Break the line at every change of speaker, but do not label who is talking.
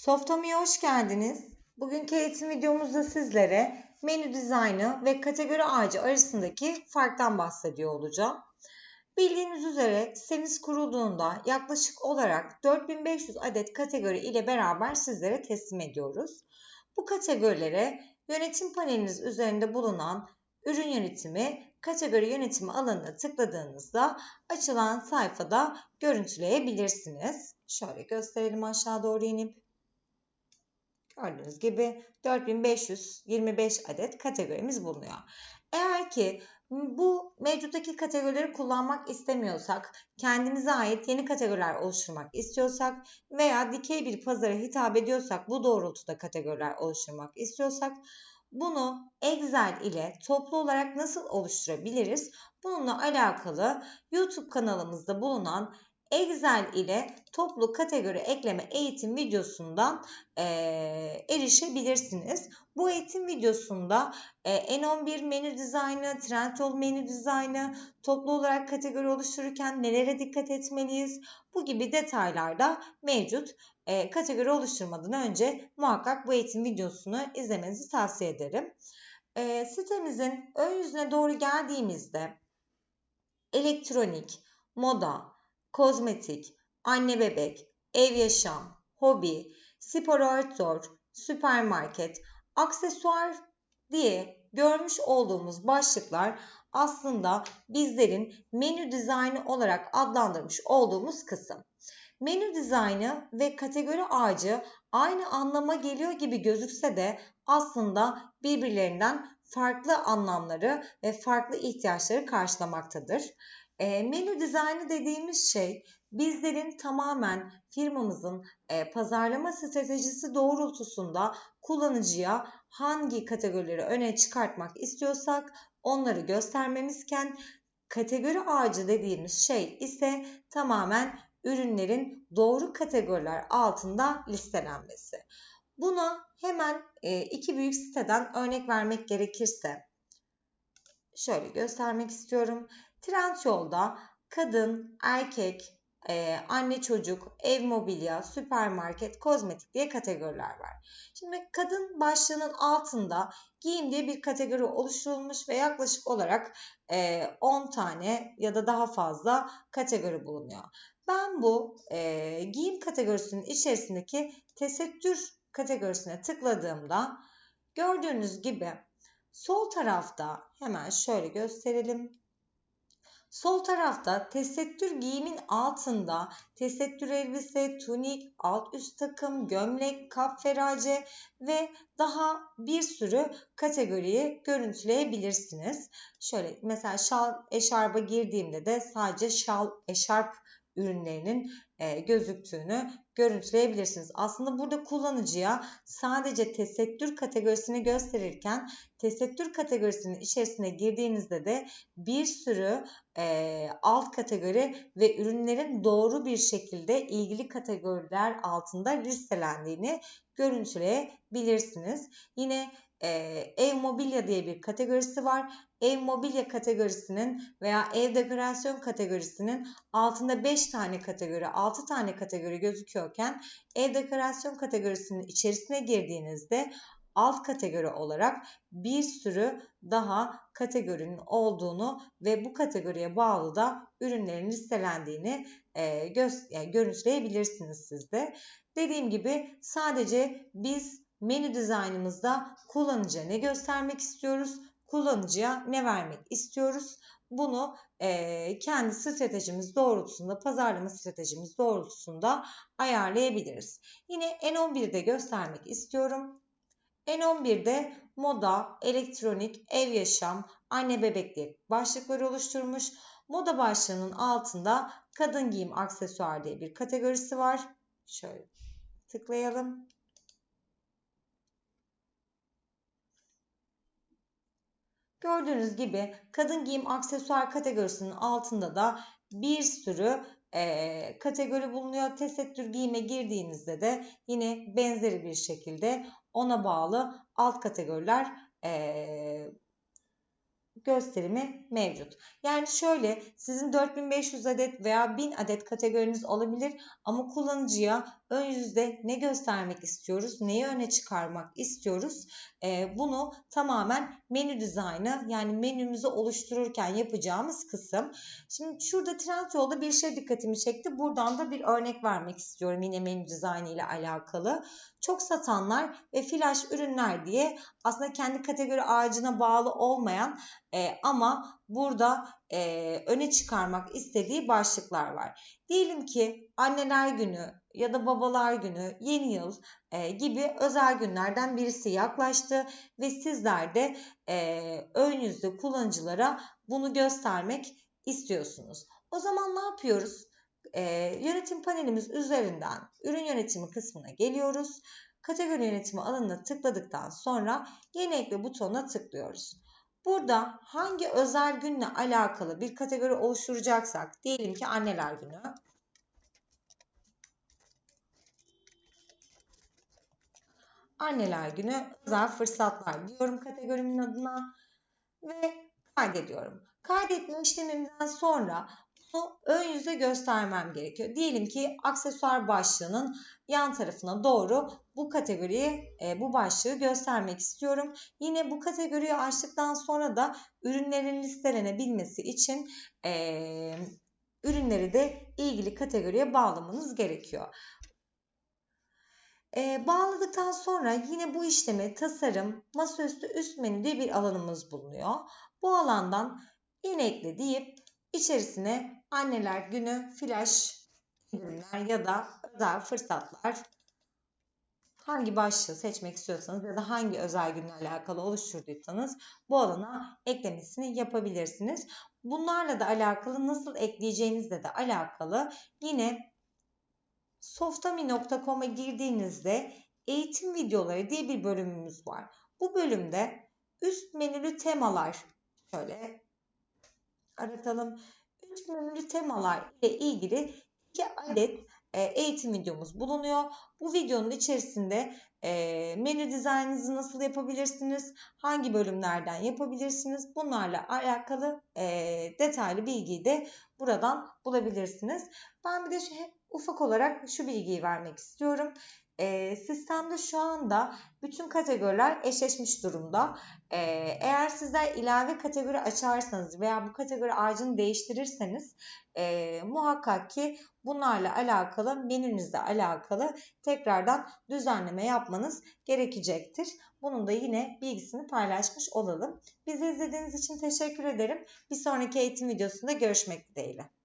Softomi'ye hoş geldiniz. Bugünkü eğitim videomuzda sizlere menü dizaynı ve kategori ağacı arasındaki farktan bahsediyor olacağım. Bildiğiniz üzere sitemiz kurulduğunda yaklaşık olarak 4500 adet kategori ile beraber sizlere teslim ediyoruz. Bu kategorilere yönetim paneliniz üzerinde bulunan ürün yönetimi, kategori yönetimi alanına tıkladığınızda açılan sayfada görüntüleyebilirsiniz. Şöyle gösterelim aşağı doğru inip. Gördüğünüz gibi 4525 adet kategorimiz bulunuyor. Eğer ki bu mevcuttaki kategorileri kullanmak istemiyorsak, kendimize ait yeni kategoriler oluşturmak istiyorsak veya dikey bir pazara hitap ediyorsak, bu doğrultuda kategoriler oluşturmak istiyorsak bunu Excel ile toplu olarak nasıl oluşturabiliriz? Bununla alakalı YouTube kanalımızda bulunan Excel ile toplu kategori ekleme eğitim videosundan e, erişebilirsiniz. Bu eğitim videosunda e, N11 menü dizaynı, Trendyol menü dizaynı, toplu olarak kategori oluştururken nelere dikkat etmeliyiz? Bu gibi detaylar da mevcut. E, kategori oluşturmadan önce muhakkak bu eğitim videosunu izlemenizi tavsiye ederim. E, sitemizin ön yüzüne doğru geldiğimizde elektronik, moda, kozmetik, anne bebek, ev yaşam, hobi, spor outdoor, süpermarket, aksesuar diye görmüş olduğumuz başlıklar aslında bizlerin menü dizaynı olarak adlandırmış olduğumuz kısım. Menü dizaynı ve kategori ağacı aynı anlama geliyor gibi gözükse de aslında birbirlerinden farklı anlamları ve farklı ihtiyaçları karşılamaktadır. E, menü dizaynı dediğimiz şey bizlerin tamamen firmamızın e, pazarlama stratejisi doğrultusunda kullanıcıya hangi kategorileri öne çıkartmak istiyorsak onları göstermemizken kategori ağacı dediğimiz şey ise tamamen ürünlerin doğru kategoriler altında listelenmesi. Buna hemen e, iki büyük siteden örnek vermek gerekirse şöyle göstermek istiyorum. Trendyol'da kadın, erkek, e, anne çocuk, ev mobilya, süpermarket, kozmetik diye kategoriler var. Şimdi kadın başlığının altında giyim diye bir kategori oluşturulmuş ve yaklaşık olarak e, 10 tane ya da daha fazla kategori bulunuyor. Ben bu e, giyim kategorisinin içerisindeki tesettür kategorisine tıkladığımda gördüğünüz gibi sol tarafta hemen şöyle gösterelim. Sol tarafta tesettür giyimin altında tesettür elbise, tunik, alt üst takım, gömlek, kap ferace ve daha bir sürü kategoriyi görüntüleyebilirsiniz. Şöyle mesela şal eşarba girdiğimde de sadece şal eşarp ürünlerinin e, gözüktüğünü görüntüleyebilirsiniz. Aslında burada kullanıcıya sadece tesettür kategorisini gösterirken tesettür kategorisinin içerisine girdiğinizde de bir sürü e, alt kategori ve ürünlerin doğru bir şekilde ilgili kategoriler altında listelendiğini görüntüleyebilirsiniz. Yine e, ev mobilya diye bir kategorisi var. Ev mobilya kategorisinin veya ev dekorasyon kategorisinin altında 5 tane kategori, 6 tane kategori gözüküyorken ev dekorasyon kategorisinin içerisine girdiğinizde alt kategori olarak bir sürü daha kategorinin olduğunu ve bu kategoriye bağlı da ürünlerin listelendiğini e, göz, yani görüntüleyebilirsiniz siz de. Dediğim gibi sadece biz menü dizaynımızda kullanıcıya ne göstermek istiyoruz, kullanıcıya ne vermek istiyoruz. Bunu e, kendi stratejimiz doğrultusunda, pazarlama stratejimiz doğrultusunda ayarlayabiliriz. Yine N11'de göstermek istiyorum. N11'de moda, elektronik, ev yaşam, anne bebek diye başlıkları oluşturmuş. Moda başlığının altında kadın giyim aksesuar diye bir kategorisi var. Şöyle tıklayalım. Gördüğünüz gibi kadın giyim aksesuar kategorisinin altında da bir sürü e, kategori bulunuyor. Tesettür giyime girdiğinizde de yine benzeri bir şekilde ona bağlı alt kategoriler e, gösterimi mevcut. Yani şöyle sizin 4500 adet veya 1000 adet kategoriniz olabilir ama kullanıcıya ön yüzde ne göstermek istiyoruz, neyi öne çıkarmak istiyoruz. E, bunu tamamen menü dizaynı yani menümüzü oluştururken yapacağımız kısım. Şimdi şurada Trendyol'da bir şey dikkatimi çekti. Buradan da bir örnek vermek istiyorum yine menü dizaynı ile alakalı. Çok satanlar ve flash ürünler diye aslında kendi kategori ağacına bağlı olmayan e, ama burada e, öne çıkarmak istediği başlıklar var. Diyelim ki anneler günü ya da babalar günü, yeni yıl e, gibi özel günlerden birisi yaklaştı ve sizler de e, ön yüzde kullanıcılara bunu göstermek istiyorsunuz. O zaman ne yapıyoruz? E, yönetim panelimiz üzerinden ürün yönetimi kısmına geliyoruz. Kategori yönetimi alanına tıkladıktan sonra yeni ekle butonuna tıklıyoruz. Burada hangi özel günle alakalı bir kategori oluşturacaksak diyelim ki anneler günü. Anneler günü özel fırsatlar diyorum kategorimin adına ve kaydediyorum. Kaydetme işlemimden sonra bunu ön yüze göstermem gerekiyor. Diyelim ki aksesuar başlığının yan tarafına doğru bu kategoriyi, e, bu başlığı göstermek istiyorum. Yine bu kategoriyi açtıktan sonra da ürünlerin listelenebilmesi için e, ürünleri de ilgili kategoriye bağlamanız gerekiyor. E, bağladıktan sonra yine bu işlemi tasarım, masaüstü üst menü diye bir alanımız bulunuyor. Bu alandan yine ekle deyip içerisine anneler günü flash indirimler ya da özel fırsatlar hangi başlığı seçmek istiyorsanız ya da hangi özel günle alakalı oluşturduysanız bu alana eklemesini yapabilirsiniz. Bunlarla da alakalı nasıl ekleyeceğinizle de alakalı yine softami.com'a girdiğinizde eğitim videoları diye bir bölümümüz var. Bu bölümde üst menülü temalar şöyle aratalım. Üst menülü temalar ile ilgili iki adet e, eğitim videomuz bulunuyor. Bu videonun içerisinde e, menü dizaynınızı nasıl yapabilirsiniz, hangi bölümlerden yapabilirsiniz bunlarla alakalı e, detaylı bilgiyi de buradan bulabilirsiniz. Ben bir de şu, ufak olarak şu bilgiyi vermek istiyorum. E, sistemde şu anda bütün kategoriler eşleşmiş durumda. E, eğer sizler ilave kategori açarsanız veya bu kategori ağacını değiştirirseniz e, muhakkak ki bunlarla alakalı menünüzle alakalı tekrardan düzenleme yapmanız gerekecektir. Bunun da yine bilgisini paylaşmış olalım. Bizi izlediğiniz için teşekkür ederim. Bir sonraki eğitim videosunda görüşmek dileğiyle.